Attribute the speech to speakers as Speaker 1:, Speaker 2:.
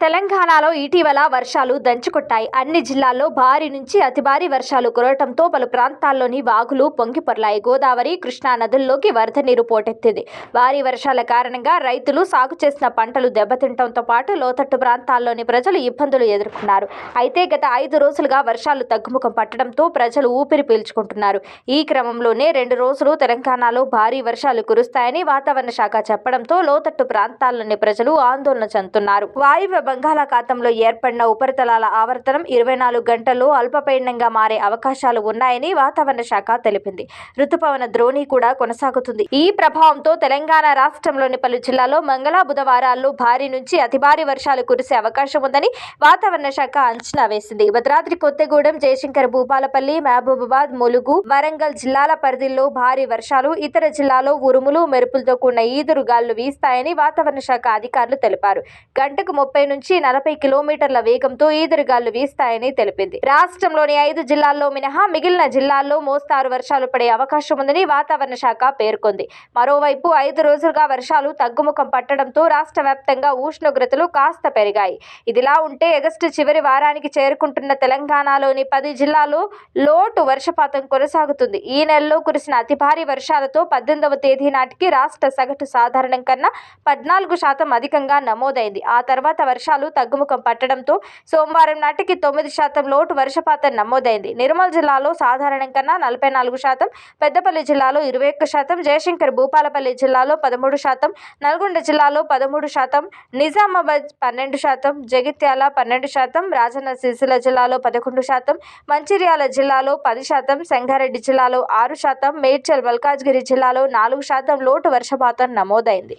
Speaker 1: తెలంగాణలో ఇటీవల వర్షాలు దంచుకొట్టాయి. అన్ని జిల్లాల్లో భారీ నుంచి అతి భారీ వర్షాలు కురవటంతో పలు ప్రాంతాల్లోని వాగులు పొంగిపొర్లాయి. గోదావరి కృష్ణా నదుల్లోకి వరద నీరు పోటెత్తింది. భారీ వర్షాల కారణంగా రైతులు సాగు చేసిన పంటలు దెబ్బతింటంతో పాటు లోతట్టు ప్రాంతాల్లోని ప్రజలు ఇబ్బందులు ఎదుర్కొన్నారు. అయితే గత ఐదు రోజులుగా వర్షాలు తగ్గుముఖం పట్టడంతో ప్రజలు ఊపిరి పీల్చుకుంటున్నారు. ఈ క్రమంలోనే రెండు రోజులు తెలంగాణలో భారీ వర్షాలు కురుస్తాయని వాతావరణ శాఖ చెప్పడంతో లోతట్టు ప్రాంతాల్లోని ప్రజలు ఆందోళన చెందుతున్నారు. వాయువ్య బంగాళాఖాతంలో ఏర్పడిన ఉపరితలాల ఆవర్తనం ఇరవై నాలుగు గంటల్లో అల్పపీడనంగా మారే అవకాశాలు ఉన్నాయని వాతావరణ శాఖ తెలిపింది. రుతుపవన ద్రోణి కూడా కొనసాగుతుంది. ఈ ప్రభావంతో తెలంగాణ రాష్ట్రంలోని పలు జిల్లాల్లో మంగళ బుధవారాల్లో భారీ నుంచి అతి భారీ వర్షాలు కురిసే అవకాశం ఉందని వాతావరణ శాఖ అంచనా వేసింది. భద్రాద్రి కొత్తగూడెం జయశంకర్ భూపాలపల్లి మహబూబాబాద్ ములుగు వరంగల్ జిల్లాల పరిధిలో భారీ వర్షాలు ఇతర జిల్లాలో ఉరుములు మెరుపులతో కూడిన ఈదురు గాలులు వీస్తాయని వాతావరణ శాఖ అధికారులు తెలిపారు. గంటకు ముప్పై నుంచి నలభై కిలోమీటర్ల వేగంతో ఈదురుగాలు వీస్తాయని తెలిపింది. రాష్ట్రంలోని ఐదు జిల్లాల్లో మినహా మిగిలిన జిల్లాల్లో మోస్తారు వర్షాలు పడే అవకాశం ఉందని వాతావరణ శాఖ పేర్కొంది. మరోవైపు ఐదు రోజులుగా వర్షాలు తగ్గుముఖం పట్టడంతో రాష్ట్ర వ్యాప్తంగా ఉష్ణోగ్రతలు కాస్త పెరిగాయి. ఇదిలా ఉంటే ఆగస్టు చివరి వారానికి చేరుకుంటున్న తెలంగాణలోని పది జిల్లాల్లో లోటు వర్షపాతం కొనసాగుతుంది. ఈ నెలలో కురిసిన అతి భారీ వర్షాలతో పద్దెనిమిదవ తేదీ నాటికి రాష్ట్ర సగటు సాధారణం కన్నా పద్నాలుగు శాతం అధికంగా నమోదైంది. ఆ తర్వాత వర్ష వర్షాలు తగ్గుముఖం పట్టడంతో సోమవారం నాటికి తొమ్మిది శాతం లోటు వర్షపాతం నమోదైంది. నిర్మల్ జిల్లాలో సాధారణం కన్నా నలభై నాలుగు శాతం పెద్దపల్లి జిల్లాలో ఇరవై ఒక్క శాతం జయశంకర్ భూపాలపల్లి జిల్లాలో పదమూడు శాతం నల్గొండ జిల్లాలో పదమూడు శాతం నిజామాబాద్ పన్నెండు శాతం జగిత్యాల పన్నెండు శాతం రాజన్న సిరిసిల్ల జిల్లాలో పదకొండు శాతం మంచిర్యాల జిల్లాలో పది శాతం సంగారెడ్డి జిల్లాలో ఆరు శాతం మేడ్చల్ మల్కాజ్గిరి జిల్లాలో నాలుగు శాతం లోటు వర్షపాతం నమోదైంది.